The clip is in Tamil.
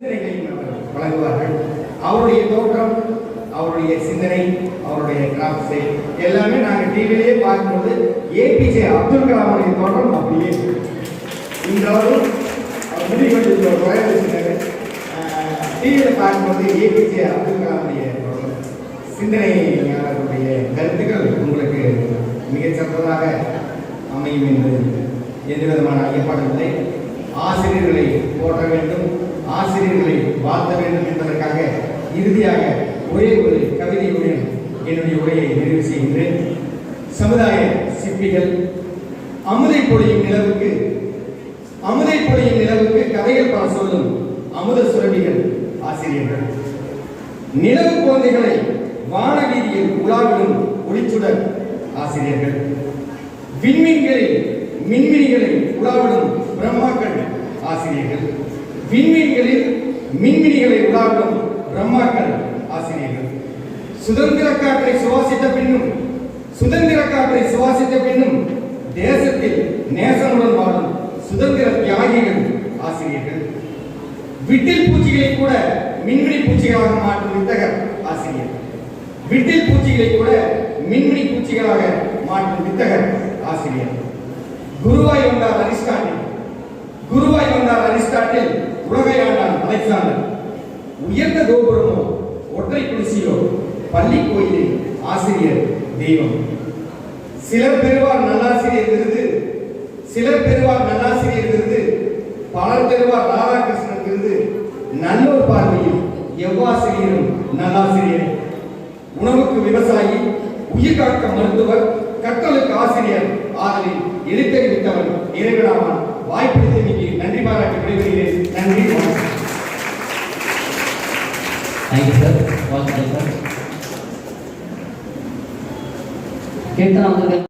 வழங்குவார்கள். அவருடைய தோற்றம் அவருடைய சிந்தனை அவருடைய கிராஃப்ட்ஸை எல்லாமே நாங்கள் டிவிலேயே பார்க்கும்போது ஏபிஜே அப்துல் கலாமுடைய தோற்றம் அப்படியே இருக்கு. டிவியில் பார்க்கும்போது ஏபிஜே அப்துல் கலாமுடைய தோற்றம். சிந்தனையாளர்களுடைய கருத்துக்கள் உங்களுக்கு மிகச்சிறந்ததாக அமையும் என்பது எந்த விதமான ஐயப்பாடில்லை ஆசிரியர்களை போற்ற வேண்டும் ஆசிரியர்களை வாழ்த்த வேண்டும் என்பதற்காக இறுதியாக ஒரே ஒரு கவிதையுடன் என்னுடைய உரையை நிறைவு செய்கின்றேன். சமுதாய சிற்பிகள் அமுதை பொழியும் நிலவுக்கு அமுதை பொழியும் நிலவுக்கு கதைகள் பல சொல்லும் அமுத சுரபிகள் ஆசிரியர்கள். நிலவு குழந்தைகளை வானவீதியில் உலாவிடும் ஒளிச்சுடர் ஆசிரியர்கள். விண்மீன்களில் மின்மினிகளை உலாவிடும் பிரம்மாக்கள் ஆசிரியர்கள் விண்மீன்களில் மின்மினிகளை உலாவிடும் பிரம்மாக்கள் ஆசிரியர்கள். சுதந்திர காற்றை சுவாசித்த பின்னும் சுதந்திர காற்றை சுவாசித்த பின்னும் தேசத்தில் நேசமுடன் வாழும் சுதந்திர தியாகிகள் ஆசிரியர்கள். விட்டில் பூச்சிகளை கூட மின்மினி பூச்சிகளாக மாற்றும் வித்தகர் ஆசிரியர் விட்டில் பூச்சிகளை கூட மின்மினி பூச்சிகளாக மாற்றும் வித்தகர் ஆசிரியர் குருவாய் வந்தார் அரிஸ்டாட்டில். குருவாய் வந்தார் அரிஸ்டாட்டில் அலெக்சாண்டர். உயர்ந்த கோபுரமோ ஒற்றை குடிசையோ பள்ளி கோயிலில் ஆசிரியர் தெய்வம். சிலர் பெறுவார் நல்லாசிரியர் விருது சிலர் பெறுவார் நல்லாசிரியர் விருது பலர் பெறுவார் ராதாகிருஷ்ணன் விருது நல்லோர் பார்வையில் எவ்வாசிரியரும் நல்லாசிரியர். உணவுக்கு விவசாயி உயிர் காக்க மருத்துவர் கற்றலுக்கு ஆசிரியர் ஆதலில் எழுத்தறிவித்தவன் இறைவனாவான் வாய்ப்பு நன்றி பாராட்டி விடைபெறுகிறேன். தேங்க்யூ சார் வாழ்த்துக்கள் சார் கீர்த்தனா அவர்கள்